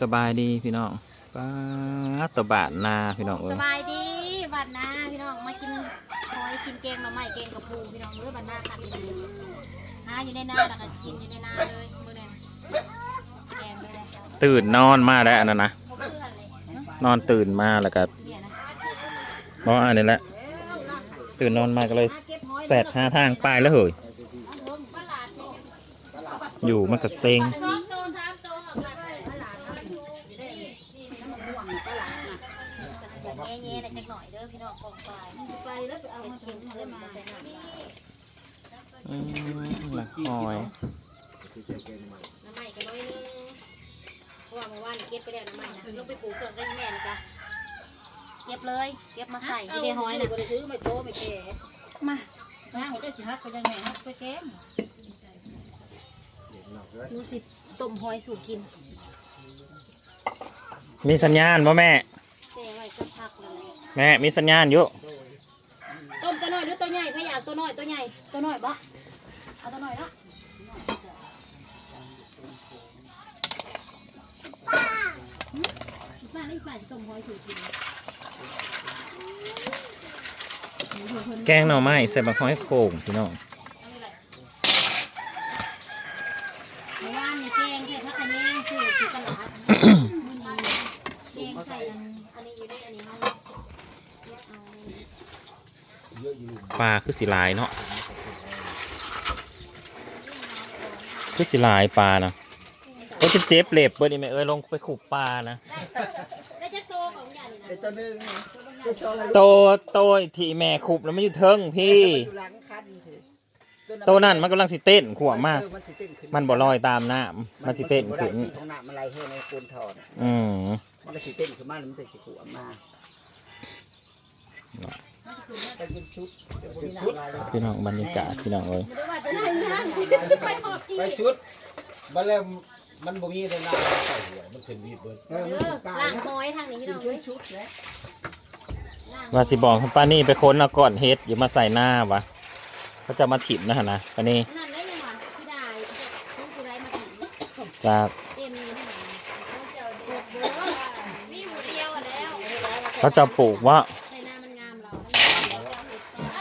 สบายดีพี่น้องป้าดตะบาดนาพี่น้องเอ้สยบายดีบัดหน้าพี่น้องมากินหอยกินแกงหน่อไม้แกงกระปูพี่น้องเอ้ยบัดหน้าคันเลยหาอยู่ในนาแล้วก็กินอยู่ในนาเลยมื้อนี้แกงเลยแหละตื่นนอนมาแล้วอันนั้นนะบ่เพื่อนเลยเนาะนอนตื่นมาแล้วก็เนี่ยนะเพราะอันนี้แหละตื่นนอนมาก็เลยแสดหาทางไปแล้วเหยเอาเบิ่งปลาหลาดเนี่ยอยู่มันก็เซ็งส อืมละหอยน้ำไม้ก็น้อยนึงเพราะว่าเมื่อวานเก็บไปแล้วน้ำไม้นะลงไปปลูกเครื่องได้แม่นะจ๊ะเก็บเลย เก็บมาใส่ที่ได้หอยนะบ่ได้ซื้อไม่โตไม่แก่มาน้าเขาจะสิฮักก็ยังไงฮักไปแกงดูสิต้มหอยสู่กิน มีสัญญาณป่ะแม่เซ่ไว้สักพักเลยแม่มีสัญญาณอยู่ต้มตัวน้อยหรือตัวใหญ่พะยาตัวน้อยตัวใหญ่ตัวน้อยบ่ เอาตัวน้อยเนาะป้านี่ป้าจะต้มหอยสู่กินแกงหน่อไม้ใส่บักหอยโข่งพี่น้องเมื่อวานนี่แกงใส่ผักกระเนียงซื้อที่ตลาดแกงใส่อันอันนี้อยู่ได้อันนี้เขาเอาปลาคือสีลายเนาะ คือสีลายปลานะก็จะเจ็บเล็บเบิดนี่แม่เอ้ยลงไปขุบปลานะได้จะโตของอย่างนี้นะเป็นตัวนึงโตโตที่แม่ขุบแล้วไม่อยู่เทิงพี่ อยู่หลังคันคือโตนั่นมันกำลังสิเต้นขวบมากเออมันสิเต้นขึ้นมันบ่ลอยตามน้ำมันสิเต้นขึ้นมับ่ได้ที่ของน้ำอะไรให้ในปูนทอดอืม มันก็สิเต้นขึ้นมาแล้วมันจะสิขวบมา ไปกินชุดเดี๋ยวพวกนี้น้ำลายเลยพี่น้องบรรยากาศพี่น้องเอ้ยไม่ได้ว่าจะได้นะไปหอบที่ไปชุดบัดแล้วมันบ่มีเลยนะใส่หัวมันขึ้นวีดเบิดเออเอมันอถึงกายล่างนะหอยทางนี้พี่กิน้นองชุเอ้ดยชุดแล้วว่าสิบอกคุณป้านี่ไปค้นเอาก่อนเฮ็ดอย่ามาใส่หน้าวะเขาจะมาถิ่มนะฮะนะป้านี่นั่นได้ยังหวะที่ได้ซื้อกูได้มาถึงจากเต็มนี้ได้ไหมมีหมูเดียวแล้วเขาจะปลูกว่า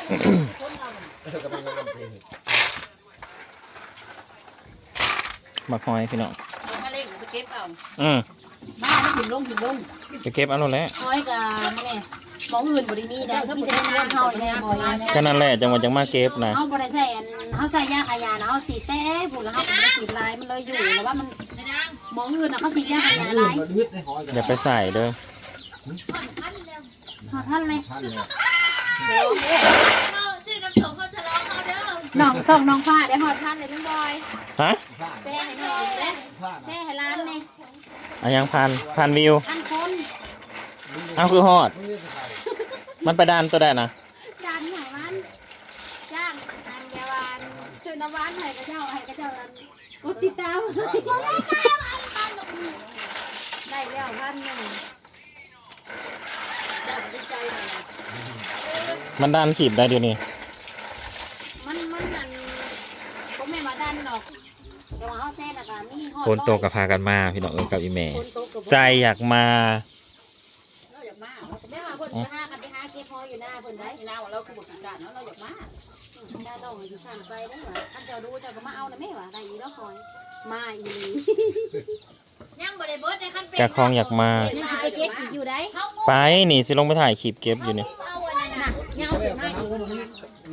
มเพลงมาคอยพี่น้องถ้าเล่นไปเก็บเอาอืมมาไม่ถึงลงถึงลงไปเก็บเอาแล้วแหละหอยกับนี่แหละมองอื่นบริมีได้มีแต่หน้าเฮาแน่หอยนะก็นั่นแหละจังหวะจังมาเก็บนะเฮาบ่ได้ใส่อันเฮาใส่ยาขายานะเฮาสีแต้บุญแล้วเฮาบ่ได้สีลายมันเลยอยู่แล้วว่ามันมองอื่นน่ะเขาสียาขายาลายมันฮึดใส่หอยอย่าไปใส่เด้อหอท่านเลยท่าน เนี่ยชื่อน้ำสงเขาฉลองเขาเด้อน้องส่งน้องฟ้าได้หอท่านเลยทั้งบอยฮะแซ่ให้น้องเด้แซ่ให้ร้านนี่อายังพันพันวิวพันคนเอาคือฮอด มันไปดันตัวได้นะดันให้มันจ้างอันยาวานชื่อน้ำหวานให้กระเจ้าให้กระเจ้าอันกดติดตามได้แล้วพันหนึ่ง มันดันขีบได้เดี๋ยวนี้มันมันนั่นผมไม่มาดันดอกแต่ว่าเขาแซ่น่ะก็มีฮอดคนโตกับพากันมาพี่น้องเอ้ยกับอีแม่ คนโตกับใจอยากมา เราอยากมาแม่ว่าเพิ่นไปหากันไปหาเก็บฮออยู่หน้าเพิ่นได้ไอ้นาวเราคือบุกการเนาะเราอยากมาได้ต้องอยู่ข้างไปได้หว่าอันเจ้าดูเจ้าก็มาเอานะแม่ว่าได้อีแล้วคอย มาอีหลียังบ่ได้เบิดในขั้นเป็นจะคลองอยากมา ยังสิไปเก็บอีกอยู่ได้เฮางูไปนี่สิลงไปถ่ายคลิปเก็บอยู่นี่ เ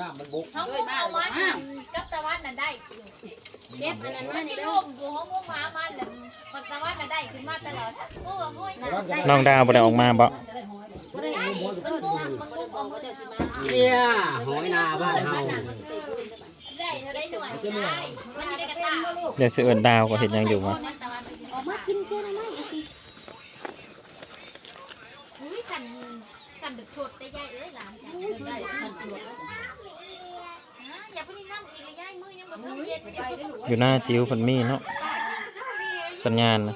น้ำมันบุกเฮางูเอามันนั่นกับตะวันน่ะได้เก็บอันนั้นมามันนี่ที่เด้ร่อวมกูเฮางูหามันน่ะปักตะวันน่ะได้ขึ้นมาตลอดโอ้ว่างูน่ะน้องดาวบ่ได้ออกมาบ่บ่ได้ให้มันงูมันงูออกก็จะสิมาเนี่ยหอยนาบ้านเฮาได้เท่าได้หน่วยได้มันจะได้กระตาเดี๋ยวสิเอิ้นดาวก็เห็นยังอยู่มาออกมากินเจ้าหน่อยสิอุ้ยสั่นสั่นดึกโทษได้ยายเอ้ยหลานฉันได้สั่นโทษ อย่าเพิ่งนั่งอีกเลยยายมือยังบ่ทันเย็นเดี๋ยวอยู่หน้าจิ้วเพันมีเนาะสัญญาณนะ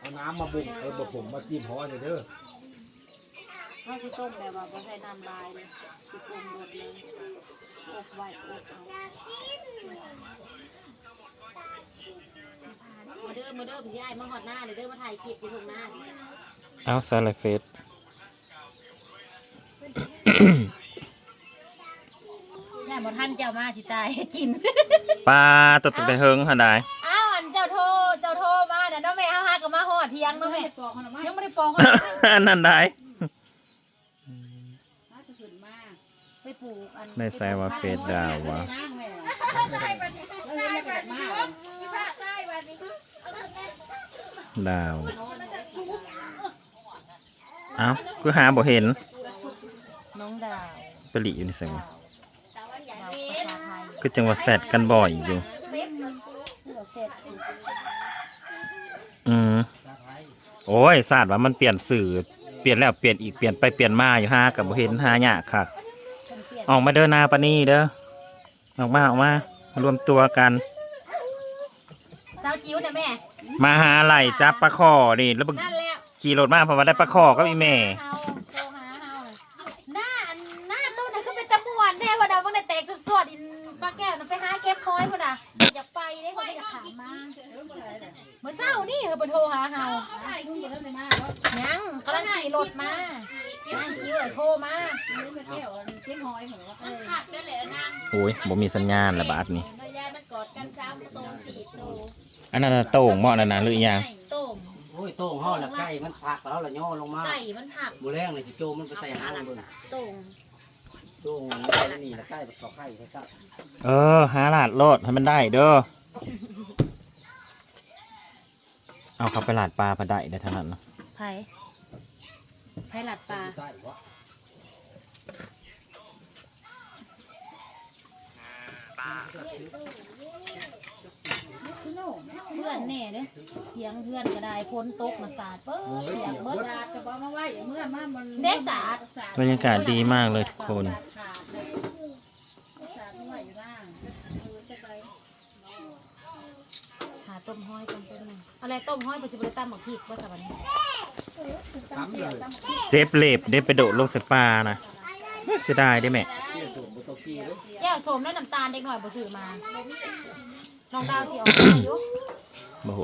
เอาน้ำมาบุกเอาบะผมมาจิ้มหอยเลยเด้อเขาสิต้มแบบว่าบ่ใส่น้ำลายเลยสิต้มเบิดเลยอบไว้อบเอามาเด้อมาเด้อพี่ชายมาหอดหน้าเดี๋ยวเด้อมาถ่ายคลิปอยู่ตรงหน้า เอาซาลาเฟส ท่านเจ้ามาสิตายกิน ปลาตัวตัวแต่เฮิงหันได้อ้าวอันเจ้าโทรเจ้าโทรมาน่ะเนาะแม่เฮาหาก็มาฮอดเที่ยงเนาะแม่ปอกขนมไม้ยังบ่ได้ปอกเขาอันนั่นได้ถ้าจะขึ้นมาไปปลูกอันในแซวว่าเฟสดาววะนั่งแม่แล้วเห็นแล้วก็มาดาว เอ้าคือหาบ่เห็นน้องดาวปริอยู่ในแซวะดาวภาษาไทยคือจังหวะแซดกันบ่อยอยู่เพื่อเสร็จอืมโอ้ยศาสตร์ว่ามันเปลี่ยนสื่อเปลี่ยนแล้วเปลี่ยนอีกเปลี่ยนไปเปลี่ยนมาอยู่หากับบ่เห็นหายากค่ะ ออกมาเดินนาปานี่เด้อออกมาออกมามารวมตัวกันสาวจิ๋วน่ะแม่มาหาไหลจับปลาคอนี่แล้วบึกนั่นแหละขี่รถมาเพราะว่าได้ปลาคอก็อีแม่เฮาโทรหา อยพุ่นน่ะอยากไปเด้เขาอยากถามมาเมื่อเช้านี่เฮาไปโทรหาเฮาลุงก็ได้มาแล้วยังกำลังขี่รถมานั่งคิวเลยโทรมานี่มาเที่ยวเที่ยงหอยเหรอมันขัดได้แหละนางโอ้ยบ่มีสัญญาณละบาทนี่นายยายมันกอดกันซ้ำโตสี่โตอันนั้นน่ะโต่งเหมาะแล้วนะหรืออีหยังต้มโอ้ยโต้งห่อละใกล้มันผักแล้วละย่อลงมาไก่มันหักบุแรงเลยสิโจมันไปใส่หานั่นบนต้มโต้ง นี่นี่ละใกล้ต่อไข่ใช่ครับเออหาหลาดโลดให้มันได้เด้อ เอาเขาไปหลาดปลาพะได้ได้เท่านั้นนะไผ่ไผ่หลัดปลาใต้วะ เพื่อนแน่เด้เถียงเพื่อนก็ได้พ้นตกมาสาดเปิ้ลเถียงเบิ้ลขาดจะบอกมาไว้เมื่อมามันเด้สาด บรรยากาศดีมากเลยทุกคนขาดเลยขาดด้วยอยู่บ้างหาต้มห้อยต้มต้นหนึ่งอะไรต้มห้อยไปสิบริตั้มหมกพริกว่าสักวันนี้ทำเลยเจ็บเล็บได้ไปโดดลงใส่ปลานะเสียดายได้แม่เที่ยวสูบบุตรกี้เลยแก้วโสมและน้ำตาลเด็กหน่อยบ่ซื้อมา น้องดาวสิออกมาอยู่บ่โห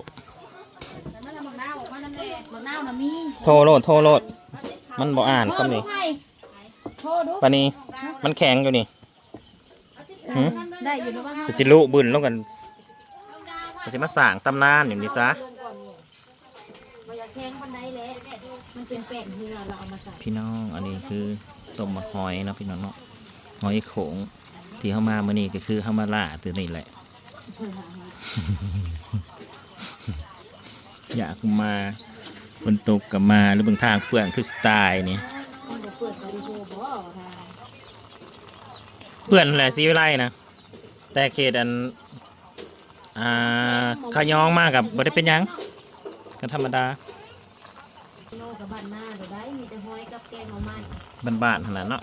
แต่มันมังน้าออกมาน้ำแดงมะนาวน่ะมีโทรโลดโทรโลด มันบ่อ่านซ้ำนี่โทรดูให้โทรดูปานี้มันแข็งอยู่นี่หึได้อยู่นะว่าก็สิลุบึนลงกันก็สิมาสร้างตำนานอยู่นี่ซะ บ่อยากแข้งคนใดแหละมันเป็นแป้งเหือเราเอามาใส่พี่น้องอันนี้คือต้มมะหอยเนาะพี่น้องเนาะหอยโขงที่เข้ามาเมื่อนี้ก็คือเข้ามาล่าตัวนี่แหละ อยากมาบนตกกับมาหรือบางทางเปื่อนคือสไตล์นี่มันบ่เปิดบริโภคบ่ค่ะเปื่อนแหละสีวิไลนะแต่เขตอันอ่าขายองมากกับบ่ได้เป็นหยังก็ธรรมดาโลกับบ้านหน้าเดี๋ยวได้มีแต่ห้อยกับแกงเอาไม้บ้านๆขนาดเนาะ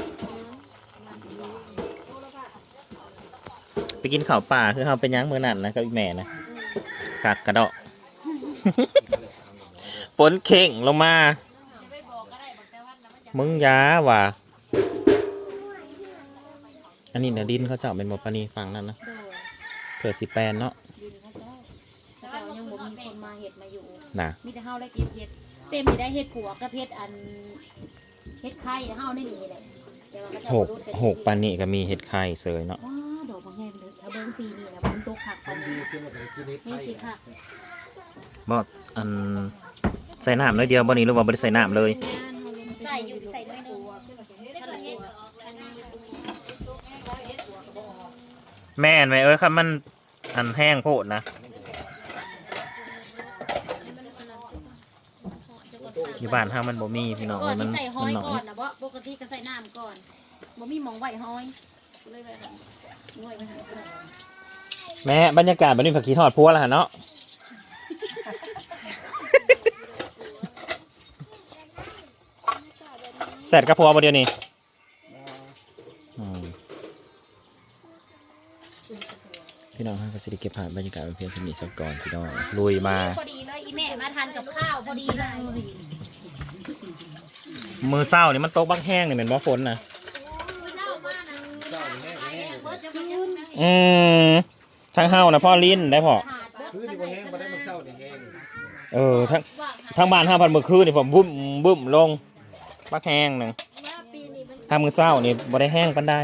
ไปกินข้าวป่าคือเขาเป็นหยังมือนั่นนะกับอีแม่นะกัดกระเดาะฝนเข่งลงมา มึงยาว่ะอันนี้เนี่ยดินเขาเจาะเป็นหมดปานีฟังนั่นนะเผื่อสิแปลนเนาะแต่ว่ายังบ่มีคนมาเฮ็ดมาอยู่ นะมีแต่เฮาและเก็บเฮ็ดเต็มไปได้เฮ็ดปัวกับเฮ็ดอันเฮ็ดไข่เฮาได้นี่แหละแต่ว่าเขาจะหกบ่รู้แต่หกปานนี่ก็มีเห็ดไข่เสยเนาะ เลยถ้าเบิ่งปีนี้นะมันตกหักปานดีนี้ขึ้นมาเป็นกินนิดไทนี่ยสิค่ะบ่อันใส่น้ำน้อยเดียวบ่นี้หรือว่าบ่ได้ใส่น้ำเลยใส่อยู่ใส่น้อยนึงแม่นไหมเอ้ยครับมันอันแห้งโพดนะอยู่บ้านห้างมันบ่มีพี่น้องก่อนมัที่นใส่ห้มัอนยน้อก่อยนนะบ่ปกติก็ใส่น้ำก่อนบ่มีหมองไว้ห้อยเลยแบบ น้อยไปหาใส่แม่บรรยากาศแบบนี้ผักขี้ทอดพัวแล้วฮะเนาะเสร็จกับพัวบ่เดียวนี้อืมพี่น้องฮะก็จะได้เก็บภาพบรรยากาศเป็นเพียงสนิทสักก่อนพี่น้องลุยมาพอดีเลยอีแม่มาทานกับข้าวพอดีเลย มือเศร้านี่มันโต๊ะบักแห้งนี่เป็นว่าฝนนะ เจ้ามานะ เจ้าแห้งแห้ง เบิดจะมายังไง อืมทางเฮานะพ่อลิ้นได้พอหาดบดคือที่บ่แห้งบ่ได้มันเศร้านี่แห้งเออทั้งทางบ้านห้าพันเมื่อคืนนี่ผมบุ้มบุ้มลงปักแห้งหนึ่งว่าปีนี้มันทางมือเศร้านี่บ่ได้แห้งปานใด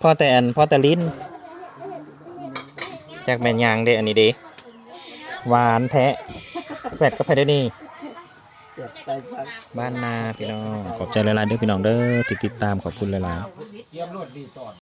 พ่อแต่อันพ่อแต่ลิ้นจากแม่นยางเด้อันนี้เด้หวานแท้เสร็จก็ไปได้นี่เจ็บไปไปบ้านนาพี่น้องขอบใจหลายๆเด้อพี่น้องเด้อติดติดตามขอบคุณหลายๆเตรียมรถดีตอด